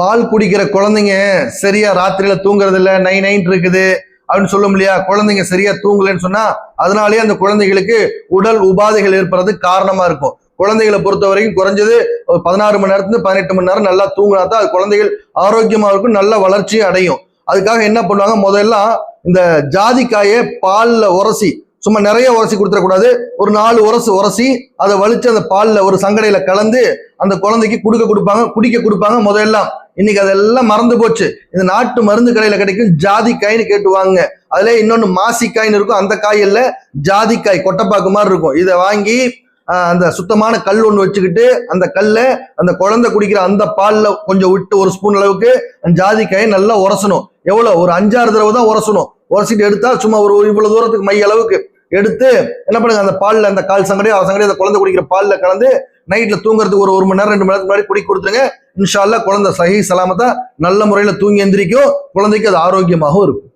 பால் குடிக்கிற குழந்தைங்க சரியா ராத்திரியில தூங்குறது இல்ல நை நைன் இருக்குது அப்படின்னு சொல்லும் இல்லையா? குழந்தைங்க சரியா தூங்கலைன்னு சொன்னா அதனாலேயே அந்த குழந்தைகளுக்கு உடல் உபாதைகள் ஏற்படுறதுக்கு காரணமா இருக்கும். குழந்தைகளை பொறுத்த வரைக்கும் குறைஞ்சது ஒரு பதினாறு மணி நேரத்துல பதினெட்டு மணி நேரம் நல்லா தூங்கினா தான் அது குழந்தைகள் ஆரோக்கியமா இருக்கும் நல்ல வளர்ச்சியும் அடையும். அதுக்காக என்ன பண்ணுவாங்க? முதல்ல இந்த ஜாதிக்காயை பாலில் உரசி சும்மா நிறைய உரசி கொடுத்துடக்கூடாது. ஒரு நாலு உரசு உரசி அதை வலிச்சு அந்த பாலில் ஒரு சங்கடையில் கலந்து அந்த குழந்தைக்கு கொடுக்க கொடுப்பாங்க குடிக்க கொடுப்பாங்க முதல்லாம் இன்னைக்கு அதெல்லாம் மறந்து போச்சு. இந்த நாட்டு மருந்து கடையில கிடைக்கும் ஜாதி காய்னு கேட்டுவாங்க அதுல இன்னொன்னு மாசிக்காய்னு இருக்கும். அந்த காயில்ல ஜாதிக்காய் கொட்டைப்பாக்கு மாதிரி இருக்கும். இதை வாங்கி அந்த சுத்தமான கல் ஒன்று வச்சுக்கிட்டு அந்த கல்லை அந்த குழந்தை குடிக்கிற அந்த பாலில் கொஞ்சம் விட்டு ஒரு ஸ்பூன் அளவுக்கு அந்த ஜாதிக்காயை நல்லா உரசணும். எவ்வளோ ஒரு அஞ்சாறு தடவை தான் உரசணும். உரசிட்டு எடுத்தால் சும்மா ஒரு இவ்வளோ தூரத்துக்கு மைய அளவுக்கு எடுத்து என்ன பண்ணுங்க அந்த பாலில் அந்த கால் சங்கடி அவ சங்கடி அந்த குழந்தை குடிக்கிற பாலில் கலந்து நைட்டில் தூங்குறதுக்கு ஒரு ஒரு மணி நேரம் ரெண்டு மணி நேரத்துக்கு முன்னாடி குடி கொடுத்துருங்க. இன்ஷால்லா குழந்தை சஹி சலாமத்தா நல்ல முறையில தூங்கி எந்திரிக்கும் குழந்தைக்கு அது ஆரோக்கியமாகவும் இருக்கும்.